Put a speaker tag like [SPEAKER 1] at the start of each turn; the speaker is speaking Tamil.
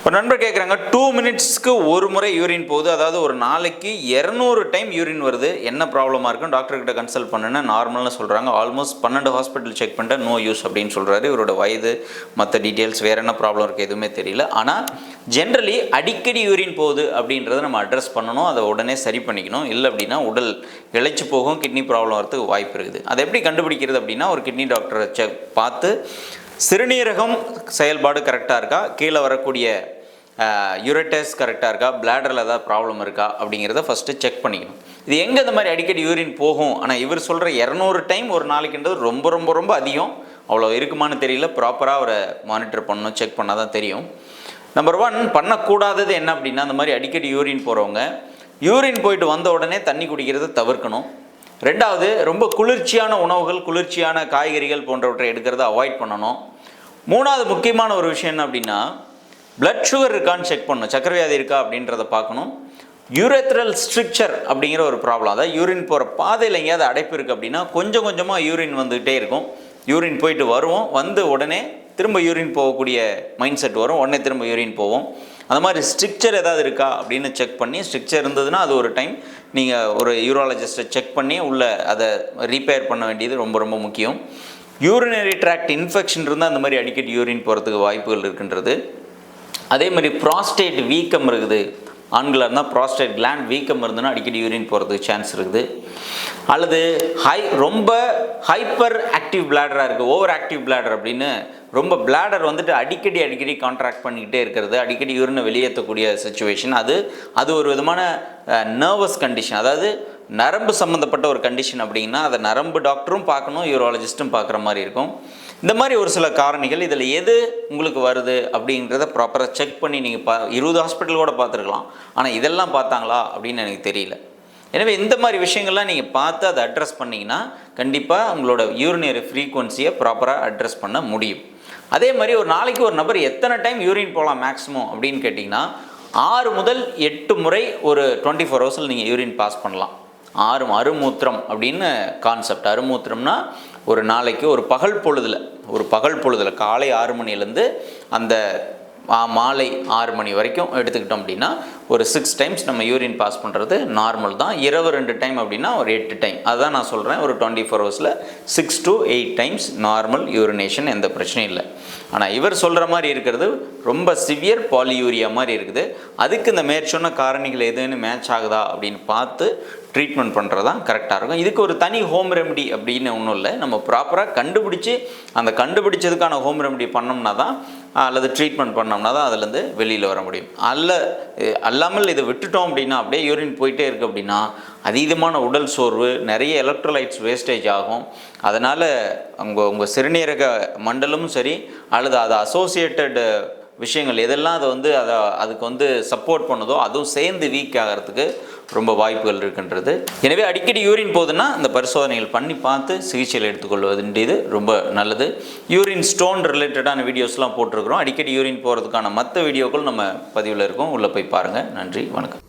[SPEAKER 1] இப்போ நண்பர் கேட்குறாங்க டூ மினிட்ஸ்க்கு ஒரு முறை யூரின் போகுது. அதாவது ஒரு நாளைக்கு இரநூறு டைம் யூரின் வருது. என்ன ப்ராப்ளமாக இருக்கும்? டாக்டர்கிட்ட கன்சல்ட் பண்ணுன்னா நார்மல்னு சொல்கிறாங்க ஆல்மோஸ்ட் பன்னெண்டு ஹாஸ்பிட்டல் செக் பண்ணிட்டேன் நோ யூஸ் அப்படின்னு சொல்கிறாரு இவரோட வயது மற்ற டீட்டெயில்ஸ் வேறு என்ன ப்ராப்ளம் இருக்குது எதுவுமே தெரியல. ஆனால் ஜென்ரலி அடிக்கடி யூரின் போகுது அப்படின்றத நம்ம அட்ரஸ் பண்ணணும். அதை உடனே சரி பண்ணிக்கணும். இல்லை அப்படின்னா உடல் இழைச்சி போகும் கிட்னி ப்ராப்ளம் வரதுக்கு வாய்ப்பு இருக்குது. அதை எப்படி கண்டுபிடிக்கிறது அப்படின்னா ஒரு கிட்னி டாக்டரை செக் பார்த்து சிறுநீரகம் செயல்பாடு கரெக்டாக இருக்கா? கீழே வரக்கூடிய யூரட்டஸ் கரெக்டாக இருக்கா? பிளாடரில் ஏதாவது ப்ராப்ளம் இருக்கா? அப்படிங்கிறத ஃபஸ்ட்டு செக் பண்ணிக்கணும். இது எங்கே இந்த மாதிரி அடிக்கடி யூரின் போகும்? ஆனால் இவர் சொல்கிற இரநூறு டைம் ஒரு நாளைக்குன்றது ரொம்ப ரொம்ப ரொம்ப அதிகம். அவ்வளோ இருக்குமான்னு தெரியல. ப்ராப்பராக அவரை மானிட்டர் பண்ணணும் செக் பண்ணால் தான் தெரியும். நம்பர் ஒன் பண்ணக்கூடாதது என்ன அப்படின்னா அந்த மாதிரி அடிக்கடி யூரின் போகிறவங்க யூரின் போயிட்டு வந்த உடனே தண்ணி குடிக்கிறத தவிர்க்கணும். ரெண்டாவது ரொம்ப குளிர்ச்சியான உணவுகள் குளிர்ச்சியான காய்கறிகள் போன்றவற்றை எடுக்கிறத அவாய்ட் பண்ணணும். மூணாவது முக்கியமான ஒரு விஷயம் என்ன அப்படின்னா பிளட் சுகர் இருக்கான்னு செக் பண்ணணும். சக்கரை வியாதி இருக்கா அப்படின்றத பார்க்கணும். யூரேத்ரல் ஸ்ட்ரிக்சர் அப்படிங்கிற ஒரு ப்ராப்ளம் அதாவது யூரின் போகிற பாதையில் எங்கேயாவது அடைப்பு இருக்குது அப்படின்னா கொஞ்சம் கொஞ்சமாக யூரின் வந்துக்கிட்டே இருக்கும். யூரின் போயிட்டு வருவோம். வந்து உடனே திரும்ப யூரின் போகக்கூடிய மைண்ட் செட் வரும். உடனே திரும்ப யூரின் போவோம். அந்த மாதிரி ஸ்ட்ரிக்சர் ஏதாவது இருக்கா அப்படின்னு செக் பண்ணி ஸ்ட்ரிக்சர் இருந்ததுன்னா அது ஒரு டைம் நீங்கள் ஒரு யூராலஜிஸ்ட்டை செக் பண்ணி உள்ள அதை ரீப்பேர் பண்ண வேண்டியது ரொம்ப ரொம்ப முக்கியம். யூரினரி ட்ராக்ட் இன்ஃபெக்ஷன் இருந்தால் அந்த மாதிரி அடிக்கடி யூரின் போகிறதுக்கு வாய்ப்புகள் இருக்கின்றது. அதே மாதிரி ப்ராஸ்டேட் வீக்கம் இருக்குது. ஆண்களாக இருந்தால் ப்ராஸ்டேட் கிளாண்ட் வீக்கம் இருந்ததுன்னா அடிக்கடி யூரின் போகிறதுக்கு சான்ஸ் இருக்குது. அல்லது ஹை ரொம்ப ஹைப்பர் ஆக்டிவ் பிளாடராக இருக்குது ஓவர் ஆக்டிவ் பிளாடர் அப்படின்னு ரொம்ப பிளாடர் வந்துட்டு அடிக்கடி அடிக்கடி கான்ட்ராக்ட் பண்ணிக்கிட்டே இருக்கிறது அடிக்கடி யூரினை வெளியேற்றக்கூடிய சுச்சுவேஷன் அது அது ஒரு விதமான நர்வஸ் கண்டிஷன் அதாவது நரம்பு சம்மந்தப்பட்ட ஒரு கண்டிஷன் அப்படின்னா அதை நரம்பு டாக்டரும் பார்க்கணும் யூரோலஜிஸ்ட்டும் பார்க்குற மாதிரி இருக்கும். இந்த மாதிரி ஒரு சில காரணிகள் இதில் எது உங்களுக்கு வருது அப்படின்றத ப்ராப்பராக செக் பண்ணி நீங்கள் பா இருபது ஹாஸ்பிட்டல் கூட பார்த்துருக்கலாம். ஆனால் இதெல்லாம் பார்த்தாங்களா அப்படின்னு எனக்கு தெரியல. எனவே இந்த மாதிரி விஷயங்கள்லாம் நீங்கள் பார்த்து அதை அட்ரஸ் பண்ணிங்கன்னா கண்டிப்பாக உங்களோட யூரினரி ஃப்ரீக்குவன்சியை ப்ராப்பராக அட்ரஸ் பண்ண முடியும். அதே மாதிரி ஒரு நாளைக்கு ஒரு நபர் எத்தனை டைம் யூரின் போகலாம் மேக்ஸிமம் அப்படின்னு கேட்டிங்கன்னா ஆறு முதல் எட்டு முறை ஒரு டுவெண்ட்டி ஃபோர் ஹவர்ஸில் நீங்கள் யூரின் பாஸ் பண்ணலாம். ஆறு அருமூத்திரம் அப்படின்னு கான்செப்ட் அருமூத்திரம்னா ஒரு நாளைக்கு ஒரு பகல் பொழுதில் ஒரு பகல் பொழுதில் காலை ஆறு மணிலேருந்து அந்த மாலை ஆறு மணி வரைக்கும் எடுத்துக்கிட்டோம் அப்படின்னா ஒரு சிக்ஸ் டைம்ஸ் நம்ம யூரின் பாஸ் பண்ணுறது நார்மல் தான். இரவு ரெண்டு டைம் அப்படின்னா ஒரு எட்டு டைம் அதுதான் நான் சொல்கிறேன் ஒரு டுவெண்ட்டி ஃபோர் ஹவர்ஸில் six to eight times normal urination எந்த பிரச்சனையும் இல்லை. ஆனால் இவர் சொல்கிற மாதிரி இருக்கிறது ரொம்ப சிவியர் பாலியூரியா மாதிரி இருக்குது. அதுக்கு இந்த மேற்சொன்ன காரணிகள் எதுன்னு மேட்ச் ஆகுதா அப்படின்னு பார்த்து ட்ரீட்மெண்ட் பண்ணுறது தான் கரெக்டாக இருக்கும். இதுக்கு ஒரு தனி ஹோம் ரெமெடி அப்படின்னு ஒன்றும் இல்லை. நம்ம ப்ராப்பராக கண்டுபிடிச்சி அந்த கண்டுபிடிச்சதுக்கான ஹோம் ரெமெடி பண்ணோம்னா தான் அல்லது ட்ரீட்மெண்ட் பண்ணோம்னா தான் அதுலேருந்து வெளியில் வர முடியும். அல்ல அல்லாமல் இதை விட்டுட்டோம் அப்படின்னா அப்படியே யூரின் போயிட்டே இருக்குது அப்படின்னா அதீதமான உடல் சோர்வு நிறைய எலக்ட்ரோலைட்ஸ் வேஸ்டேஜ் ஆகும். அதனால் உங்கள் உங்கள் சிறுநீரக மண்டலமும் சரி அல்லது அது அசோசியேட்டட் விஷயங்கள் எதெல்லாம் அதை வந்து அதை அதுக்கு வந்து சப்போர்ட் பண்ணுதோ அதுவும் சேர்ந்து வீக் ஆகிறதுக்கு ரொம்ப வாய்ப்புகள் இருக்கின்றது. எனவே அடிக்கடி யூரின் போகுதுன்னா அந்த பரிசோதனைகள் பண்ணி பார்த்து சிகிச்சையில் எடுத்துக்கொள்வதுன்றது ரொம்ப நல்லது. யூரின் ஸ்டோன் ரிலேட்டடான வீடியோஸ்லாம் போட்டிருக்கிறோம். அடிக்கடி யூரின் போகிறதுக்கான மற்ற வீடியோக்கள் நம்ம பதிவில் இருக்கோம். உள்ளே போய் பாருங்கள் நன்றி. வணக்கம்.